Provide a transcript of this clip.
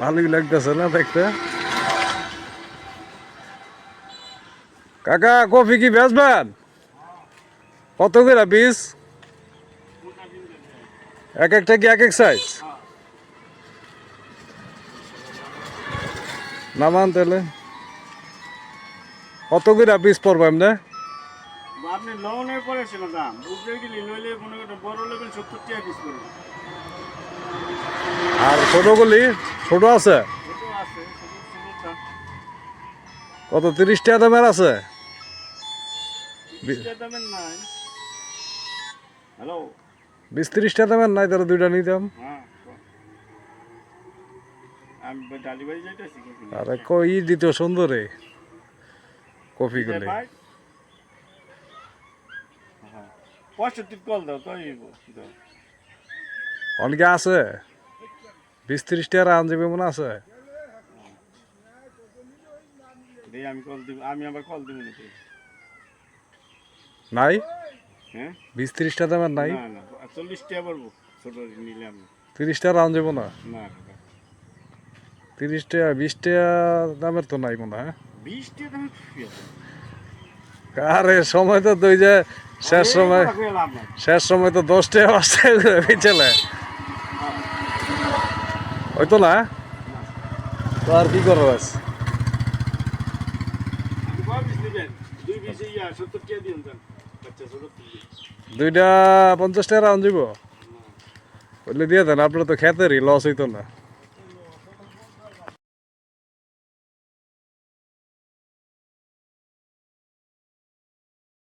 ভালোই লাগতেছে না দেখতে? কাকা, কফি কি বেচবেন? কত করে পিস? এক একটা কি এক এক সাইজ নামান তাহলে। কত করে পিস পড়ব এমনি আপনি লোনের পরে ছিল দাম। উপরে গেলে নইলে মনে করেন বড় লেভেল সত্তর টাকা পিস করবে আর ছোটগুলি ছোট আছে? কত তিরিশ টাকা দামের আছে? বিশ তিরিশ টাকা দামের নাই তাহলে দুইটা নিতাম হ্যাঁ আরে কই দিত সুন্দরে। কফি গুলি। হ্যাঁ। পঁয়ষট্টি কল দাও দাও। অনেকে আছে। বিশ তিরিশ টাকা আন যাবে মনে আছে নাই? হ্যাঁ? বিশ তিরিশ টাকা দামের নাই? না না চল্লিশ টাকা পড়ব ছোট নিলে আমি। তিরিশ টাকা আন যাব না না তিরিশ টাকা বিশ টাকা দামের তো নাই মনে হয়? আরে সময় তো তুই যে শেষ সময়। শেষ সময় তো দশ টাকা পাঁচ টাকা বেচেলে ওই তো না? তো আর কি করার আছে? দুইটা পঞ্চাশ টাকা রাউন্ড দিব। বললে দিয়ে দেন আপনার তো খেতেরই লস হইতো না।